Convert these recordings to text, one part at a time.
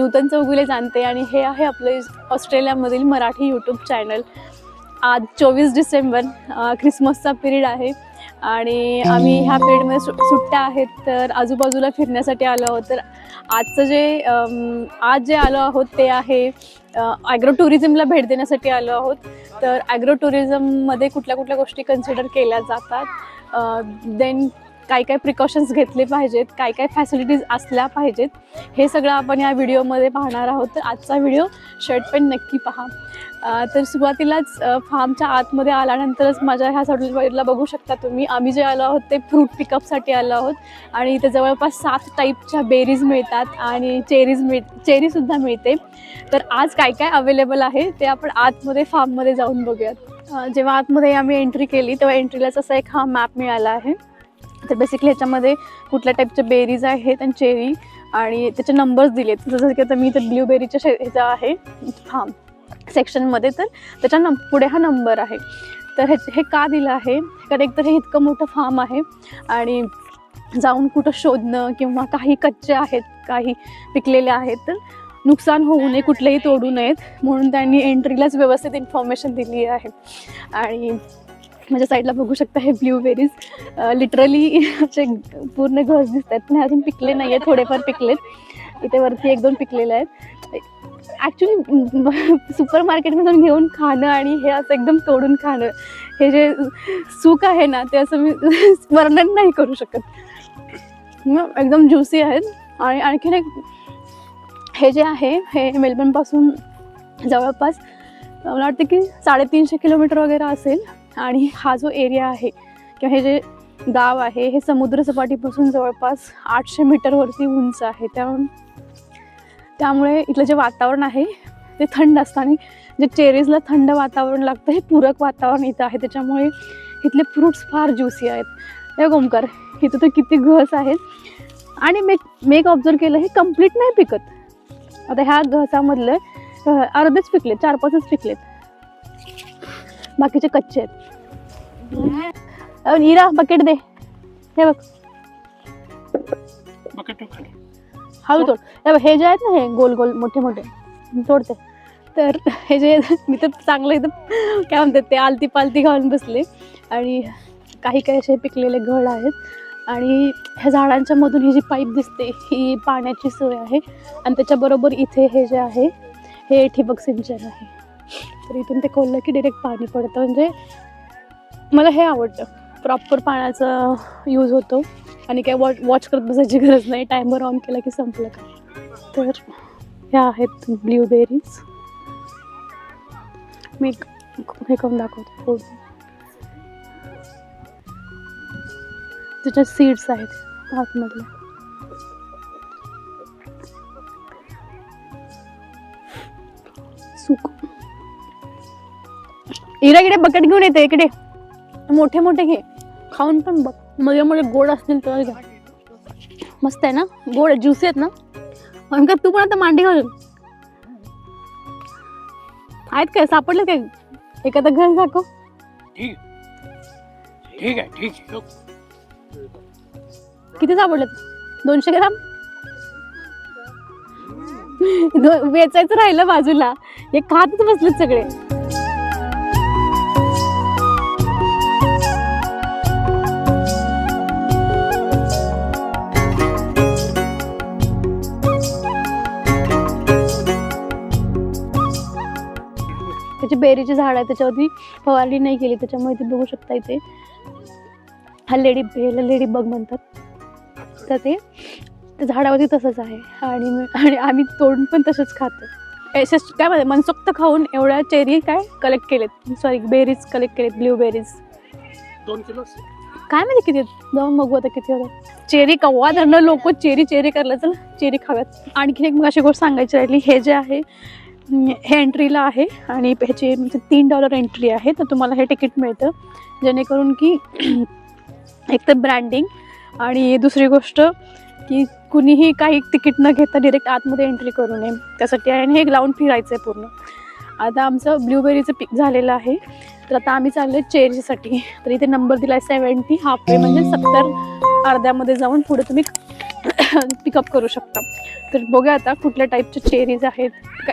नूतन चौगुले जाणते आणि हे आहे आपलं ऑस्ट्रेलियामधील मराठी यूट्यूब चॅनल आज चोवीस डिसेंबर ख्रिसमसचा पिरियड आहे आणि आम्ही ह्या पिरियडमध्ये सु सुट्ट्या आहेत तर आजूबाजूला फिरण्यासाठी आलो आहोत. तर आजचं जे आज जे आलो आहोत ते आहे ॲग्रो टुरिझमला भेट देण्यासाठी आलो आहोत. तर ॲग्रो टुरिझममध्ये कुठल्या कुठल्या गोष्टी कन्सिडर केल्या जातात? देन काय काय प्रिकॉशन्स घेतले पाहिजेत काय काय फॅसिलिटीज असल्या पाहिजेत हे सगळं आपण या व्हिडिओमध्ये पाहणार आहोत. तर आजचा व्हिडिओ शर्ट पण नक्की पहा. तर सुरुवातीलाच फार्मच्या आतमध्ये आल्यानंतरच माझ्या ह्या साईडला बघू शकता तुम्ही. आम्ही जे आलो आहोत ते फ्रूट पिकअपसाठी आलो आहोत. आणि इथे जवळपास सात टाईपच्या बेरीज मिळतात आणि चेरीज मिळ चेरीसुद्धा मिळते. तर आज काय काय अवेलेबल आहे ते आपण आतमध्ये फार्ममध्ये जाऊन बघूयात. जेव्हा आतमध्ये आम्ही एंट्री केली तेव्हा एंट्रीलाच असा एक हा मॅप मिळाला आहे. तर बेसिकली ह्याच्यामध्ये कुठल्या टाईपच्या बेरीज आहेत आणि चेरी आणि त्याचे नंबर्स दिले आहेत जसं की आता मी तर ब्ल्यूबेरीच्या शे ह्याचा आहे. हां. सेक्शनमध्ये तर त्याच्या नं पुढे हा नंबर आहे. तर हे हे का दिलं आहे? कारण एकतर हे इतकं मोठं फार्म आहे आणि जाऊन कुठं शोधणं किंवा काही कच्चे आहेत काही पिकलेले आहेत तर नुकसान होऊ नये कुठलेही तोडू नयेत. म्हणून त्यांनी एंट्रीलाच व्यवस्थित इन्फॉर्मेशन दिली आहे. आणि माझ्या साईडला बघू शकता हे ब्ल्यूबेरीज लिटरली असे पूर्ण घस दिसत आहेत पण अजून पिकले नाही आहेत थोडेफार पिकलेत. इथे वरती एक दोन पिकलेले आहेत. ॲक्च्युली सुपर मार्केटमध्ये जाऊन घेऊन खाणं आणि हे असं एकदम तोडून खाणं हे जे सुख आहे ना ते असं मी वर्णन नाही करू शकत. मग एकदम ज्युसी आहेत. आणि आणखीन एक हे जे आहे हे मेलबर्नपासून जवळपास मला वाटतं की साडेतीनशे किलोमीटर वगैरे असेल. आणि हा जो एरिया आहे किंवा हे जे गाव आहे हे समुद्रसपाटीपासून जवळपास आठशे मीटरवरती उंच आहे. त्यामुळे त्यामुळे इथलं जे वातावरण आहे ते थंड असतं आणि जे चेरीजला थंड वातावरण लागतं हे पूरक वातावरण इथं आहे. त्याच्यामुळे इथले फ्रुट्स फार ज्युसी आहेत. हे गोमकर इथं तर किती घस आहेत. आणि मेक मेक ऑब्झर्व केलं हे कंप्लीट नाही पिकत. आता ह्या घसामधलं अर्धेच पिकले चार पाचच पिकलेत. बाकीचे कच्चे आहेत. नीरा बकेट दे हे बघ बकेट हळू तोड हे हे जे आहेत ना हे गोल गोल मोठे मोठे तोडते तर हे जे मी तर चांगलं एकदम काय म्हणतात ते आलती पालती घालून बसले आणि काही काही असे पिकलेले घड आहेत आणि ह्या झाडांच्या मधून ही जी पाईप दिसते ही पाण्याची सोय आहे आणि त्याच्याबरोबर इथे हे जे आहे हे ठिबक सिंचन आहे तर इथून ते खोललं की डिरेक्ट पाणी पडतं म्हणजे मला हे आवडतं. प्रॉपर पाण्याचा यूज होतो. आणि काय वॉच वॉच करत बसायची गरज नाही. टायमर ऑन केला की संपलं का? तर ह्या आहेत ब्ल्यूबेरीज मी हे करून दाखवतो. हो. फोडून त्याच्यात सीड्स आहेत आतमधल्या सुक. इरा इकडे बकेट घेऊन येते इकडे. मोठे मोठे घे. खाऊन पण बघ. मध्ये मध्ये गोड असतील तर घ्या मस्त आहे ना? गोड ज्युसी आहेत ना? का तू पण आता मांडी घालून. आहेत काय? सापडलं काय? एखादं घर दाखव. ठीक. ठीक आहे ठीक आहे. किती सापडलं दोनशे ग्राम? वेचायचं राहिलं बाजूला. हे खातच बसलेत सगळे. त्याची बेरीची झाड आहे त्याच्यावरती फवारणी नाही केली त्याच्यामुळे ते बघू शकता इथे. हा लेडी ह्याला लेडी बग म्हणतात. तर ते झाडावरती तसंच आहे. आणि मी- आणि आम्ही तोडून पण तसंच खातो. एस काय म्हणते मनसोक्त खाऊन एवढ्या चेरी काय कलेक्ट केलेत? सॉरी बेरीज कलेक्ट केलेत ब्ल्यूबेरीज दोन किलो काय माहिती किती? जाऊन बघू आता किती होतात चेरी कव्वा धरणं लोक चेरी चेरी करलं चल चेरी खाव्यात. आणखीन एक मग अशी गोष्ट सांगायची राहिली हे जे आहे हे एंट्रीला आहे आणि ह्याची म्हणजे तीन डॉलर एंट्री आहे. तर तुम्हाला हे तिकीट मिळतं. जेणेकरून की एक तर ब्रँडिंग आणि दुसरी गोष्ट की कुणीही काही तिकीट न घेता डिरेक्ट आतमध्ये एंट्री करू नये. त्यासाठी आहे आणि हे ग्राउंड फिरायचं आहे पूर्ण. आता आमचं ब्ल्यूबेरीचं पीक झालेलं आहे. तर आता आम्ही चाललोय चेरीसाठी तर इथे नंबर दिला आहे सेवन्टी हाफ वे म्हणजे सत्तर अर्ध्यामध्ये जाऊन पुढे तुम्ही पिकअप करू शकता. तर बघूया आता कुठल्या टाईपचे चेरीज आहेत.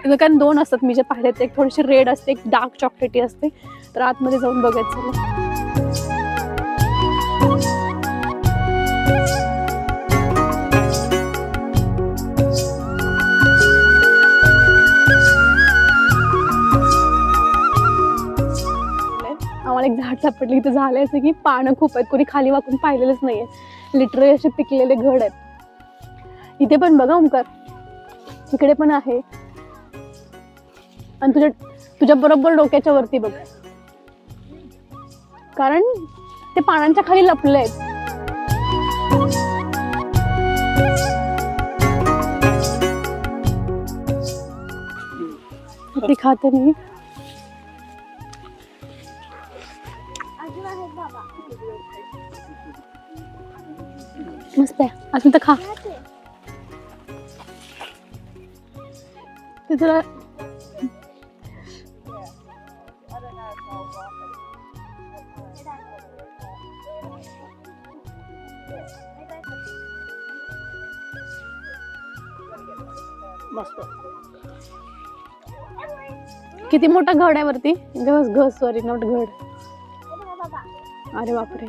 कारण दोन असतात मी जे पाहिले ते. एक थोडीशी रेड असते एक डार्क चॉकलेटी असते. तर आतमध्ये जाऊन बघायचं एक झाड सापडली इथं झालं असं की पानं खूप आहेत कोणी खाली वाकून पाहिलेलंच नाहीये. लिटरली असे पिकलेले घड आहेत. इथे पण बघा ओंकार. इकडे पण आहे. आणि तुझ्या तुझ्या बरोबर डोक्याच्या वरती बघ. कारण ते पानांच्या खाली लपले आहेत खाते मी? मस्त आहे. अजून तर खा. ते तुला किती मोठा घड आहे वरती. घस घस सॉरी नॉट घड. अरे बापरे.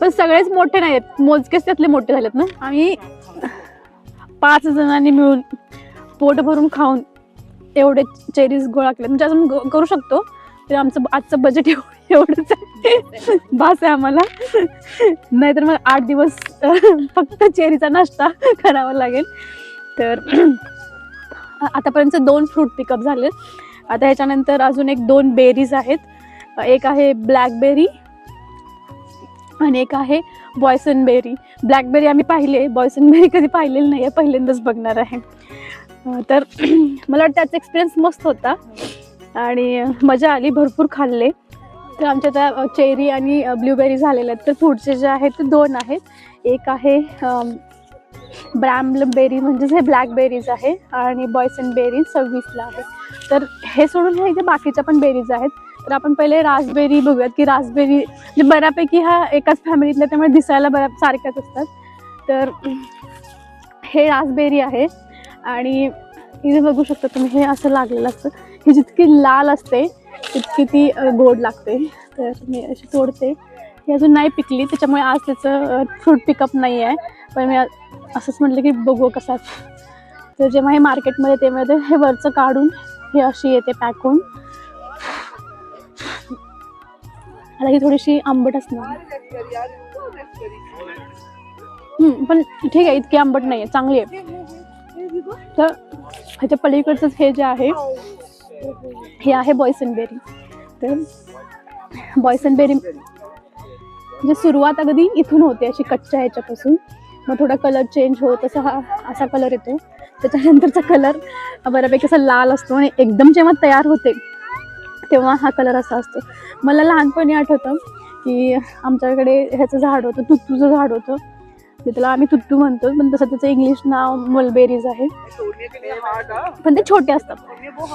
पण सगळेच मोठे नाही आहेत मोजकेच त्यातले मोठे झालेत ना. आम्ही पाच जणांनी मिळून पोट भरून खाऊन एवढे चेरीज गोळा केले म्हणजे अजून करू शकतो तरी आमचं आजचं बजेट एवढं एवढंच आहे. बास आहे आम्हाला. नाहीतर मग आठ दिवस फक्त चेरीचा नाश्ता करावा लागेल. तर आतापर्यंत दोन फ्रूट पिकअप झाले आता ह्याच्यानंतर अजून एक दोन बेरीज आहेत. एक आहे ब्लॅकबेरी आणि एक आहे बॉयसन बेरी ब्लॅकबेरी आम्ही पाहिले बॉयसन बेरी कधी पाहिलेली नाही आहे. पहिल्यांदाच बघणार आहे. तर मला वाटतं त्याचा एक्सपिरियन्स मस्त होता. आणि मजा आली. भरपूर खाल्ले. तर आमच्या त्या चेरी आणि ब्लूबेरी झालेल्या आहेत. तर पुढचे जे आहेत ते दोन आहेत. एक आहे ब्रॅम्बल बेरी म्हणजेच हे ब्लॅकबेरीज आहे आणि बॉयसन बेरी सव्वीसला आहे. तर हे सोडून हे इथे बाकीच्या पण बेरीज आहेत. तर आपण पहिले रासबेरी बघूयात की रासबेरी म्हणजे बऱ्यापैकी हा एकाच फॅमिलीतल्या त्यामुळे दिसायला बऱ्या सारख्याच असतात. तर हे रासबेरी आहे आणि इथे बघू शकता तुम्ही हे असं लागलेलं असतं. ही जितकी लाल असते तितकी ती गोड लागते. तर मी अशी तोडते. ही अजून नाही पिकली त्याच्यामुळे आज त्याचं फ्रूट पिकअप नाही आहे. पण मी असंच म्हटलं की बघू कसा तर जेव्हा हे मार्केटमध्ये तेव्हा ते हे वरचं काढून हे अशी येते पॅक होऊन. आता ही थोडीशी आंबट असणार. पण ठीक आहे इतकी आंबट नाही आहे चांगली आहे. तर ह्याच्या पलीकडचंच हे जे आहे हे आहे बॉयसन बेरी तर बॉयसन बेरी म्हणजे सुरुवात अगदी इथून होते अशी कच्च्या ह्याच्यापासून. मग थोडा कलर चेंज होत असा हा असा कलर येतो. त्याच्यानंतरचा कलर बऱ्यापैकी असा लाल असतो आणि एकदम जेव्हा तयार होते तेव्हा हा कलर असा असतो. मला लहानपणी आठवतं की आमच्याकडे ह्याचं झाड होतं तुत्तूचं झाड होतं. त्याला आम्ही तुत्तू म्हणतो पण तसं त्याचं इंग्लिश नाव मलबेरीज आहे. पण ते छोटे असतात.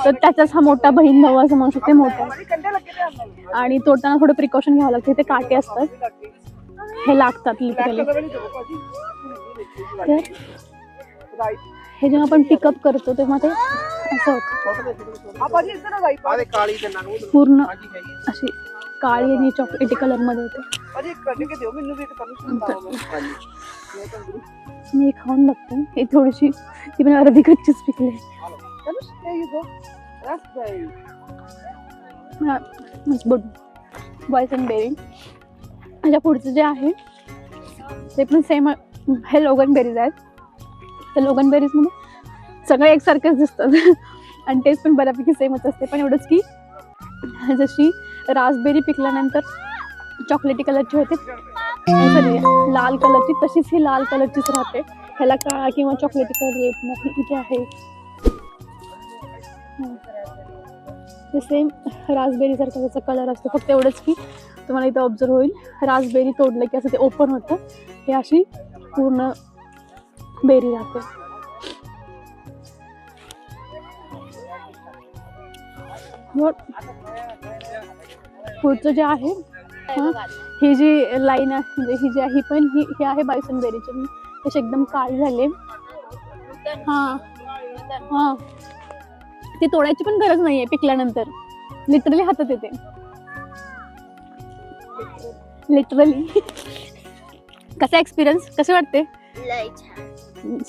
तर त्याचाच हा मोठा बहीण भाऊ असं म्हणू शकते मोठा. आणि तोडताना थोडं प्रिकॉशन घ्यावं लागतं. ते काटे असतात. हे लागतात लिटरली तर हे जेव्हा आपण पिकअप करतो तेव्हा ते असं होतं. पूर्ण अशी काळी आणि चॉकलेटी कलरमध्ये होते. मी हे खाऊन बघते. हे थोडीशी ती पण अर्धी कच्चीच पिकले. बॉयस अँड बेरी ह्याच्या पुढचं जे आहे ते पण सेम हे लोगन बेरीज आहेत. त्या लोगन बेरीजमध्ये सगळे एकसारखेच दिसतात. आणि टेस्ट पण बऱ्यापैकी सेमच असते. पण एवढंच की जशी रासबेरी पिकल्यानंतर चॉकलेटी कलरची होते. सॉरी लाल कलरची तशीच ही लाल कलरचीच राहते. ह्याला काळा किंवा चॉकलेटी कलर येत नाही इथे आहे. ते सेम रासबेरी सारखा त्याचा कलर असतो. फक्त एवढंच की तुम्हाला इथं ऑब्झर्व होईल. रासबेरी तोडलं की असं ते ओपन होतं. हे अशी पूर्ण बेरी राहते. मग पुढचं जे आहे हा, जी लाईन आहे म्हणजे ही जी आहे ही पण ही ही आहे बायसन बेरीची. तसे एकदम काळे झाले. हा हा. ते तोडायची पण गरज नाहीये पिकल्यानंतर. लिटरली हातात येते. लिटरली कसा एक्सपिरियन्स कसे वाटते?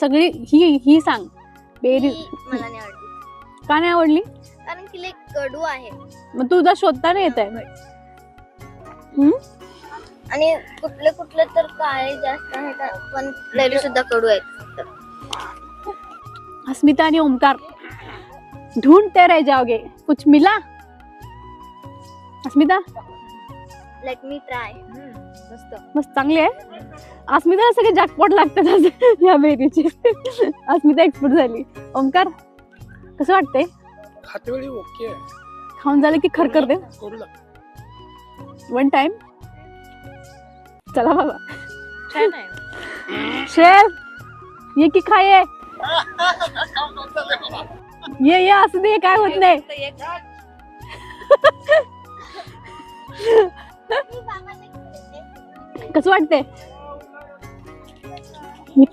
सगळी ही ही सांग. बेरी मला नाही आवडली. का नाही आवडली? कारण की लय कडू आहे. मग तुझा शोधता नाही येत आहे. आणि कुठले कुठले तर काळे जास्त आहेत पण लेडी सुद्धा कडू आहेत अस्मिता आणि ओमकार ढूंढते रह जाओगे कुछ मिला? अस्मिता? लेट मी ट्राय मस्त. चांगली आहे. अस्मिता सगळे जॅकपॉट लागतात आज. या बेरीचे. अस्मिता एक्सपर्ट झाली. ओमकार कसं वाटतंय? खाते वेळी ओके आहे. खाऊन झालं की खरखर दे करू लाग वन टाइम चला बाबा. छान आहे. शेफ ये की खाये ये. ये असू दे काय होत नाही. कसं वाटतंय?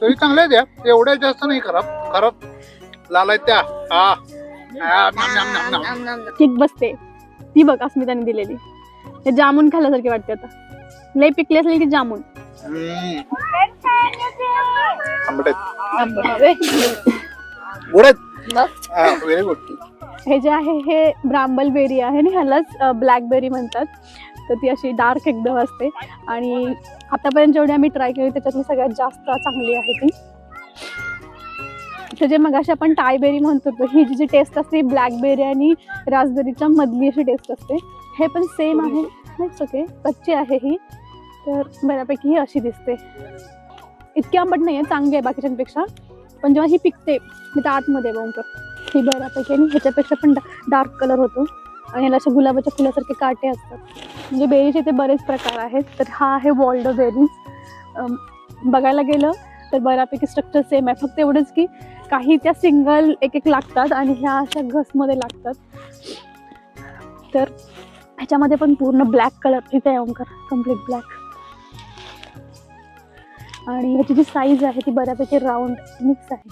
तरी चांगल्या द्या एवढ्या जास्त नाही खराब. खराब लाल आहेत त्या. हा. हा. ठीक बसते. ती बघ अस्मिताने दिलेली. ते जामून खाल्ल्यासारखे वाटते आता. लय पिकले असले की जामून? व्हेरी गुड हे जे आहे हे ब्रांबल बेरी आहे आणि ह्यालाच ब्लॅकबेरी म्हणतात. तर ती अशी डार्क एकदम असते. आणि आतापर्यंत जेवढी आम्ही ट्राय केली त्याच्यातली सगळ्यात जास्त चांगली आहे ती. तर जे मगाशी आपण टायबेरी म्हणतो तर ही जी जी टेस्ट असते ब्लॅकबेरी आणि रासबेरीच्या मधली अशी टेस्ट असते हे पण सेम आहे. ओके कच्ची आहे ही. तर बऱ्यापैकी ही अशी दिसते. इतकी आंबट नाही आहे चांगली आहे बाकीच्यांपेक्षा. पण जेव्हा ही पिकते मी तर आतमध्ये बघून ही बऱ्यापैकी आणि ह्याच्यापेक्षा पण डार्क कलर होतो. आणि ह्याला अशा गुलाबाच्या फुलासारखे काटे असतात. म्हणजे बेरीचे इथे बरेच प्रकार आहेत. तर हा आहे वॉल्ड बेरीज बघायला गेलं तर बऱ्यापैकी स्ट्रक्चर सेम आहे. फक्त एवढंच की काही त्या सिंगल एक एक लागतात आणि ह्या अशा घसमध्ये लागतात. तर ह्याच्यामध्ये पण पूर्ण ब्लॅक कलर इथे आहे ओंकार कंप्लीट ब्लॅक आणि ह्याची जी साईज आहे ती बऱ्यापैकी राऊंड मिक्स आहे.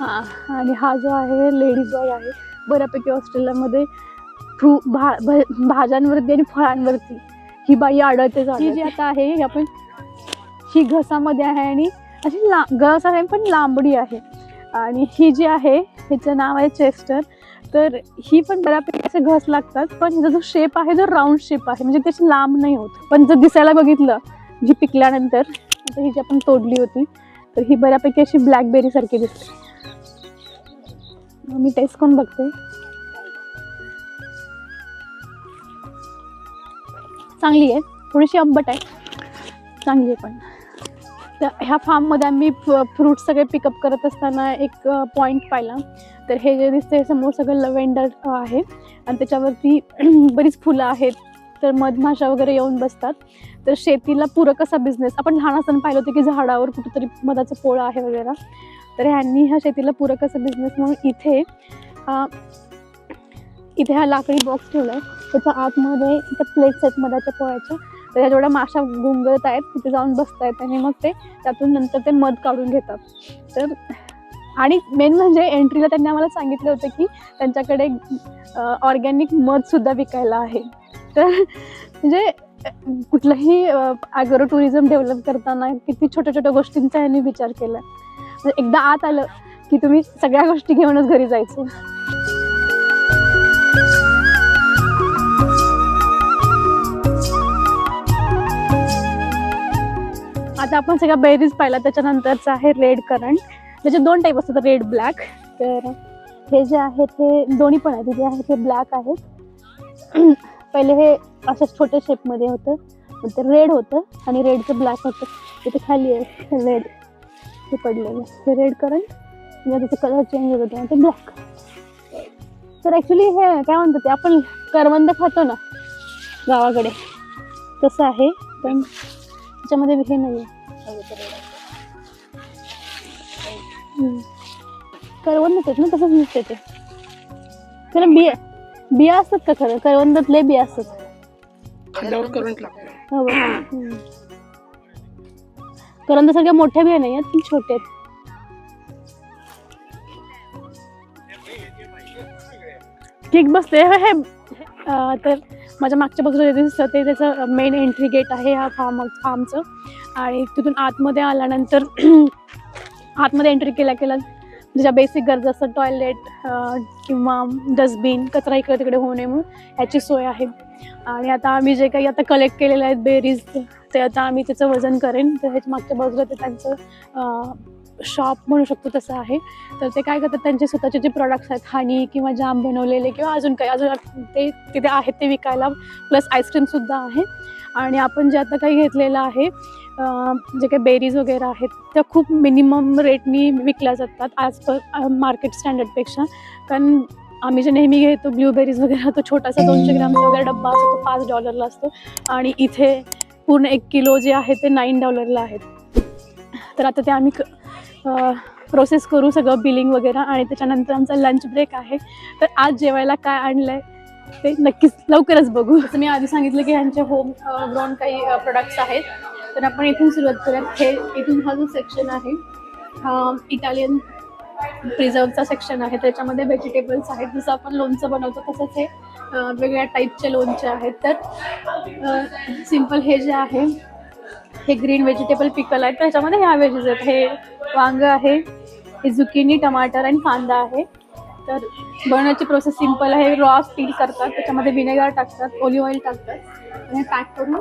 हां. आणि हा जो आहे लेडीज बॉय आहे बऱ्यापैकी ऑस्ट्रेलियामध्ये फ्रू भा भ- भाज्यांवरती आणि फळांवरती ही बाई आढळते ही जी आता आहे ही आपण ही घसामध्ये आहे आणि अशी ला घस आहे पण लांबडी आहे. आणि ही जी आहे हिचं नाव आहे चेस्टर. तर ही पण बऱ्यापैकी असे घस लागतात पण हिचा जो शेप आहे तो राऊंड शेप आहे म्हणजे त्याची लांब नाही होत. पण जर दिसायला बघितलं जी पिकल्यानंतर आता ही जी आपण तोडली होती. तर ही बऱ्यापैकी अशी ब्लॅकबेरी सारखी दिसते. मी टेस्ट करून बघते? चांगली आहे. थोडीशी आंबट आहे. चांगली आहे पण. तर ह्या फार्ममध्ये आम्ही फ्रूट सगळे पिकअप करत असताना एक पॉईंट पाहिला. तर हे जे दिसते समोर सगळं लव्हेंडर आहे. आणि त्याच्यावरती बरीच फुलं आहेत. तर मधमाशा वगैरे येऊन बसतात. तर शेतीला पूरक असा बिझनेस आपण लहान असताना पाहिलं होतं की झाडावर कुठेतरी मधाचं पोळं आहे वगैरे. तर ह्यांनी ह्या शेतीला पूरक असा बिझनेस म्हणून इथे इथे हा लाकडी बॉक्स ठेवला आहे त्याच्या आतमध्ये त्या प्लेट्स आहेत मधाच्या पोळ्याच्या. तर ह्या जेवढ्या माशा गुंगळत आहेत तिथे जाऊन बसत आहेत आणि मग ते त्यातून नंतर ते मध काढून घेतात. तर आणि मेन म्हणजे एंट्रीला त्यांनी आम्हाला सांगितलं होतं की त्यांच्याकडे ऑर्गॅनिक मधसुद्धा विकायला आहे. तर म्हणजे कुठलंही ॲग्रो टुरिझम डेव्हलप करताना किती छोट्या छोट्या गोष्टींचा यांनी विचार केला. म्हणजे एकदा आत आलं की तुम्ही सगळ्या गोष्टी घेऊनच घरी जायचं. आता आपण सगळ्या बेरीज पाहिला त्याच्यानंतरचं आहे रेड करंट त्याचे दोन टाईप असतात रेड ब्लॅक तर हे जे आहेत हे दोन्ही पण आहेत. जे आहेत ते ब्लॅक आहेत. पहिले हे अशा छोट्या शेपमध्ये होतं. नंतर रेड होतं आणि रेडचं ब्लॅक होतं. तिथे खाली आहे रेड हे पडलेलं हे रेड करंट म्हणजे त्याचं कलर चेंज होत होते ते ब्लॅक तर ॲक्च्युली हे काय म्हणतात ते आपण करवंद खातो ना गावाकडे. तसं आहे पण त्याच्यामध्ये हे नाही आहे करवंदच आहेत ना तसंच दिसते ते. त्याला बिया बिया असतात का खरं? करवंदात लय बिया असतात. करंट लागतं. हो. हम्म. मोठ्या बिया नाही आहेत छोटे आहेत. ठीक बसते हे हे, अं, तर माझ्या मागच्या बाजूला जे दिसतं ते त्याचं मेन एंट्री गेट आहे ह्या फार्म फार्मचं आणि तिथून आतमध्ये आल्यानंतर आतमध्ये एंट्री केल्या केलं ज्या बेसिक गरजा असतात टॉयलेट किंवा डस्टबिन कचरा इकडे तिकडे होऊ नये म्हणून याची सोय आहे. आणि आता आम्ही जे काही आता कलेक्ट केलेले आहेत बेरीज ते आता आम्ही त्याचं वजन करेन. तर ह्याच्या मागच्या बाजूला ते त्यांचं शॉप म्हणू शकतो तसं आहे. तर ते काय करतात त्यांचे स्वतःचे जे प्रोडक्ट्स आहेत हानी किंवा जाम बनवलेले किंवा अजून काही अजून ते तिथे आहेत ते विकायला. प्लस आईस्क्रीमसुद्धा आहे. आणि आपण जे आता काही घेतलेलं आहे जे काही बेरीज वगैरे आहेत त्या खूप मिनिमम रेटनी विकल्या जातात आज पर मार्केट स्टँडर्डपेक्षा कारण आम्ही जे नेहमी घेतो ब्ल्यूबेरीज वगैरे तो छोटासा दोनशे ग्रामचा वगैरे डब्बा असतो तो पाच डॉलरला असतो. आणि इथे पूर्ण एक किलो जे आहे ते नाईन डॉलरला आहेत. तर आता ते आम्ही प्रोसेस करू सगळं बिलिंग वगैरे आणि त्याच्यानंतर आमचा लंच ब्रेक आहे. तर आज जेवायला काय आणलं आहे ते नक्कीच लवकरच बघू. मी आधी सांगितलं की ह्यांचे होम ग्राउंड काही प्रोडक्ट्स आहेत. तर आपण इथून सुरुवात करूयात. हे इथून हा जो सेक्शन आहे हा इटालियन प्रिझर्वचा सेक्शन आहे. त्याच्यामध्ये व्हेजिटेबल्स आहेत. जसं आपण लोणचं बनवतो तसंच हे वेगवेगळ्या टाईपचे लोणचे आहेत. तर सिंपल हे जे आहे हे ग्रीन व्हेजिटेबल पिकल आहेत. त्याच्यामध्ये ह्या व्हेजेस आहेत. हे वांग आहे हे झुकिनी टमाटर आणि कांदा आहे. तर बनवण्याची प्रोसेस सिंपल आहे. रॉ स्टील करतात. त्याच्यामध्ये विनेगर टाकतात ओलिव्ह ऑइल टाकतात. आणि पॅक करून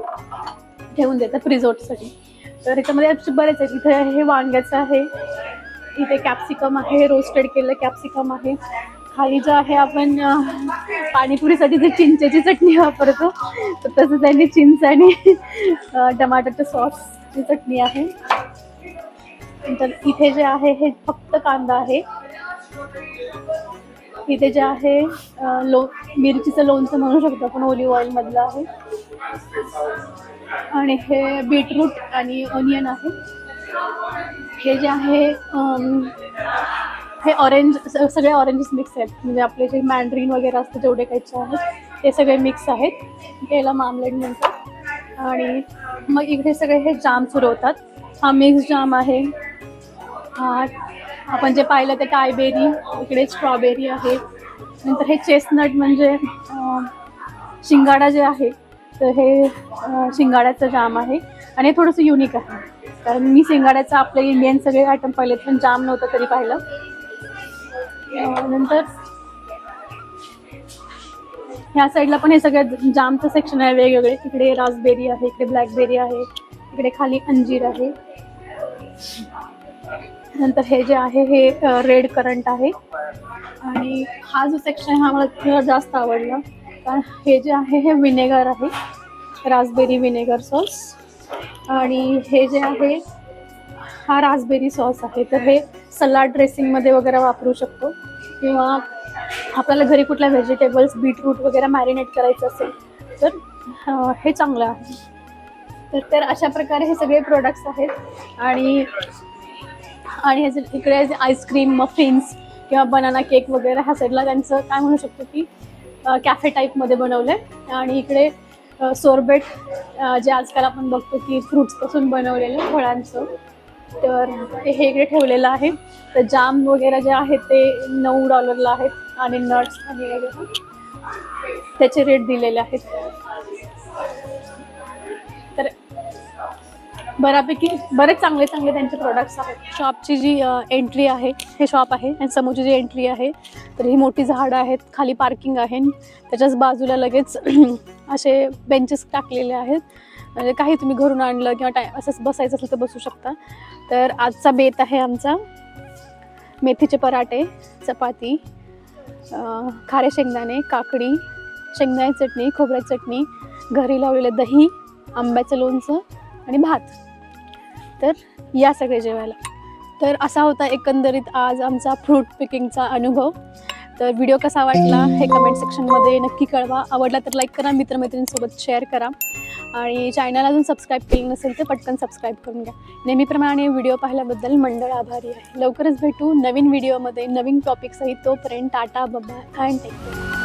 ठेवून देतात रिझॉर्टसाठी तर ह्याच्यामध्ये बरेच आहेत. इथे हे वांग्याचं आहे. इथे कॅप्सिकम आहे. रोस्टेड केलेलं कॅप्सिकम आहे. खाली जे आहे आपण पाणीपुरीसाठी जे चिंचेची चटणी वापरतो तर तसं त्यांनी चिंच आणि टमाटरचं सॉसची चटणी आहे. नंतर इथे जे आहे हे फक्त कांदा आहे. इथे जे आहे लो मिरचीचं लोणचं म्हणू शकतो आपण ऑलिव्ह ऑइलमधलं आहे. आणि हे बीटरूट आणि ऑनियन आहे. हे जे आहे हे ऑरेंज सगळे ऑरेंजेस मिक्स आहेत. म्हणजे आपले जे मॅन्ड्रीन वगैरे असतं जेवढे काहीचे आहेत ते सगळे मिक्स आहेत. याला मामलेट म्हणतात. आणि मग इकडे सगळे हे जाम सुरवतात. हा मिक्स जाम आहे. हा आपण जे पाहिलं ते टायबेरी इकडे स्ट्रॉबेरी आहे. नंतर हे चेस्टनट म्हणजे शिंगाडा जे आहे तर हे शिंगाड्याचं जाम आहे. आणि हे थोडंसं युनिक आहे. कारण मी शिंगाड्याचं आपले इंडियन सगळे आयटम पाहिलेत पण जाम नव्हतं तरी पाहिलं. नंतर ह्या साईडला पण हे सगळं जामचं सेक्शन आहे वेगवेगळे. इकडे रासबेरी आहे इकडे ब्लॅकबेरी आहे इकडे खाली अंजीर आहे. नंतर हे जे आहे हे रेड करंट आहे. आणि हा जो सेक्शन हा मला जास्त आवडला. कारण हे जे आहे हे विनेगर आहे. रासबेरी विनेगर सॉस आणि हे जे आहे हा रासबेरी सॉस आहे. तर हे सलाड ड्रेसिंगमध्ये वगैरे वापरू शकतो. किंवा आपल्याला घरी कुठल्या व्हेजिटेबल्स बीटरूट वगैरे मॅरिनेट करायचं असेल तर हे चांगलं आहे. तर तर अशा प्रकारे हे सगळे प्रोडक्ट्स आहेत. आणि आणि ह्याचे इकडे आईस्क्रीम मफिन्स किंवा बनाना केक वगैरे ह्या साईडला त्यांचं काय म्हणू शकतो की कॅफे टाईपमध्ये बनवलं आहे आणि इकडे सोरबेट जे आजकाल आपण बघतो की फ्रुट्सपासून बनवलेलं फळांचं. तर हे इकडे ठेवलेलं आहे. तर जाम वगैरे जे आहे ते नऊ डॉलरला आहेत. आणि नट्स आणि त्याचे रेट दिलेले आहेत. बऱ्यापैकी बरेच चांगले चांगले त्यांचे प्रोडक्ट्स आहेत. शॉपची जी एंट्री आहे हे शॉप आहे आणि समोरची जी एंट्री आहे तर ही मोठी झाडं आहेत खाली पार्किंग आहे त्याच्याच बाजूला लगेच असे बेंचेस टाकलेले आहेत. म्हणजे काही तुम्ही घरून आणलं किंवा टाय असंच बसायचं असेल तर बसू शकता. तर आजचा बेत आहे आमचा मेथीचे पराठे चपाती खारे शेंगदाणे काकडी शेंगदाणे चटणी खोबऱ्याची चटणी घरी लावलेलं दही आंब्याचं लोणचं आणि भात. तर या सगळे जेवायला. तर असा होता एकंदरीत आज आमचा फ्रूट पिकिंगचा अनुभव. तर व्हिडिओ कसा वाटला हे कमेंट सेक्शनमध्ये नक्की कळवा. आवडला तर लाईक करा मित्रमैत्रिणींसोबत शेअर करा. आणि चॅनल अजून सबस्क्राईब केलं नसेल तर पटकन सबस्क्राईब करून घ्या. नेहमीप्रमाणे व्हिडिओ पाहिल्याबद्दल मंडळ आभारी आहे. लवकरच भेटू नवीन व्हिडिओमध्ये नवीन टॉपिकसहित तोपर्यंत टाटा बबा अँड टेक केअर